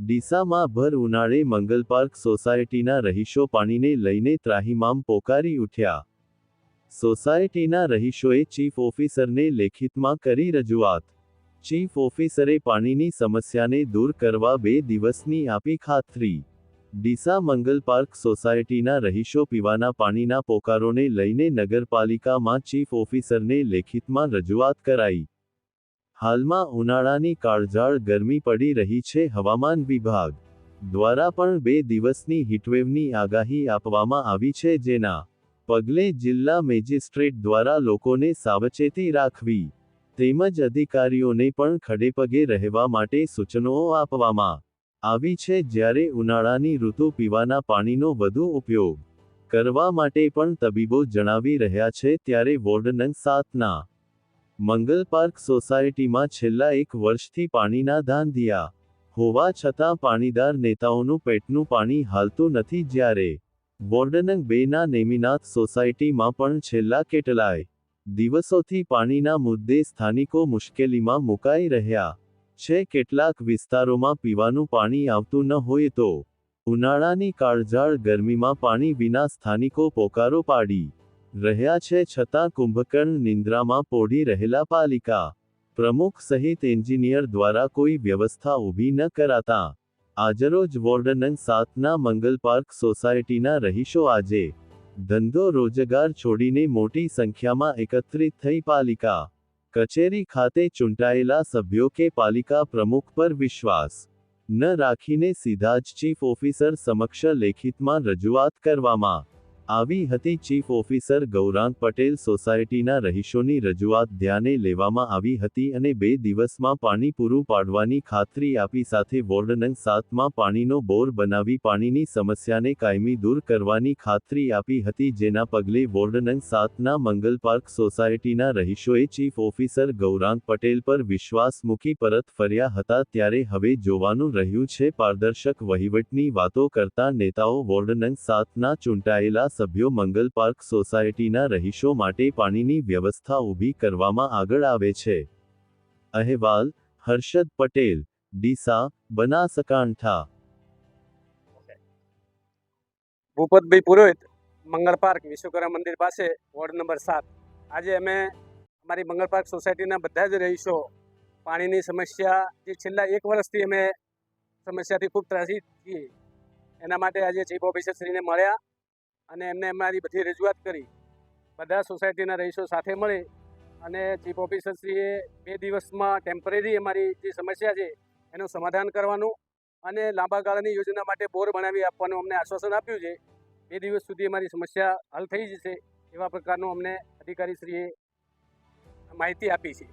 ડીસામાં ભર ઉનાળે મંગલ પાર્ક સોસાયટીના રહીશો પાણીને લઈને ત્રાહિમામ પોકારી ઉઠ્યા. સોસાયટીના રહીશોએ ચીફ ઓફિસરને લેખિતમાં કરી રજૂઆત. ચીફ ઓફિસરે પાણીની સમસ્યાને દૂર કરવા બે દિવસની આપી ખાતરી. ડીસા મંગલ પાર્ક સોસાયટીના રહીશો પીવાના પાણીના પોકારોને લઈને નગરપાલિકામાં ચીફ ઓફિસરને લેખિતમાં રજૂઆત કરાઈ. હાલમાં ઉનાળાની કાળઝાળ ગરમી પડી રહી છે હવામાન વિભાગ દ્વારા પણ બે દિવસની હીટવેવની આગાહી આપવામાં આવી છે જેના પગલે જિલ્લા મેજિસ્ટ્રેટ દ્વારા લોકોને સાવચેતી રાખવી તેમજ અધિકારીઓને પણ ખડેપગે રહેવા માટે સૂચનો આપવામાં આવી છે જ્યારે ઉનાળાની ઋતુ પીવાના પાણીનો વધુ ઉપયોગ કરવા માટે પણ તબીબો જણાવી રહ્યા છે ત્યારે વોર્ડ નંગ સાતના મંગલ પાર્ક સોસાયટીમાં છેલ્લા એક વર્ષથી પાણીના ધાંધિયા હોવા છતાં પાણીદાર નેતાઓનું પેટનું પાણી હાલતું નથી જ્યારે વોર્ડનંગ બેના નેમિનાથ સોસાયટીમાં પણ છેલ્લા કેટલાય દિવસોથી પાણીના મુદ્દે સ્થાનિકો મુશ્કેલીમાં મુકાઈ રહ્યા છે. કેટલાક વિસ્તારોમાં પીવાનું પાણી આવતું ન હોય તો ઉનાળાની કાળઝાળ ગરમીમાં પાણી વિના સ્થાનિકો પોકારો પાડી. રહ્યા છે છતાં કુંભકર્ણ નિંદ્રામાં પોઢી રહેલા પાલિકા. પ્રમુખ સહિત એન્જિનિયર દ્વારા કોઈ વ્યવસ્થા ઊભી ન કરાતા. આજરોજ વોર્ડનન સાતના મંગલ પાર્ક સોસાયટીના રહીશો આજે. ધંધો રોજગાર છોડીને મોટી સંખ્યામાં એકત્રિત થઈ પાલિકા. કચેરી ખાતે ચૂંટાયેલા સભ્યો કે પાલિકા પ્રમુખ પર વિશ્વાસ. ન રાખીને સીધા જ ચીફ ઓફિસર સમક્ષ લેખિતમાં રજૂઆત કરવામાં આવી હતી ચીફ ઓફિસર ગૌરાંગ પટેલ સોસાયટીના રહીશોની રજૂઆત ધ્યાને લેવામાં આવી હતી અને બે દિવસમાં પાણી પૂરું પાડવાની ખાતરી આપી સાથે વોર્ડ નંગ સાતમાં પાણીનો બોર બનાવી પાણીની સમસ્યાને કાયમી દૂર કરવાની ખાતરી આપી હતી જેના પગલે વોર્ડ સાતના મંગલ પાર્ક સોસાયટીના રહીશોએ ચીફ ઓફિસર ગૌરાંગ પટેલ પર વિશ્વાસ મૂકી પરત ફર્યા હતા ત્યારે હવે જોવાનું રહ્યું છે પારદર્શક વહીવટની વાતો કરતા નેતાઓ વોર્ડ સાતના ચૂંટાયેલા સભ્યો મંગલ પાર્ક સોસાયટીના રહીશો માટે પાણીની વ્યવસ્થા ઊભી કરવામાં આગળ આવે છે. અહેવાલ, હર્ષદ પટેલ, ડીસા, બનાસકાંઠા. ભૂપતભાઈ પુરોહિત, મંગળ પાર્ક, વિશ્વકર્મા મંદિર પાસે વોર્ડ નંબર સાત. આજે અમે અમારી મંગળ પાર્ક સોસાયટીના બધા જ રહીશો પાણીની સમસ્યા, જે છેલ્લા એક વર્ષથી અમે સમસ્યાથી ખૂબ ત્રાસી છીએ. એના માટે આજે ચીફ ઓફિસરશ્રીને મળ્યા. અને એમને અમારી બધી રજૂઆત કરી. બધા સોસાયટીના રહીશો સાથે મળી અને ચીફ ઓફિસરશ્રીએ બે દિવસમાં ટેમ્પરરી અમારી જે સમસ્યા છે એનું સમાધાન કરવાનું અને લાંબા ગાળાની યોજના માટે બોર બનાવી આપવાનું અમને આશ્વાસન આપ્યું છે. બે દિવસ સુધી અમારી સમસ્યા હલ થઈ જશે એવા પ્રકારનું અમને અધિકારીશ્રીએ માહિતી આપી છે.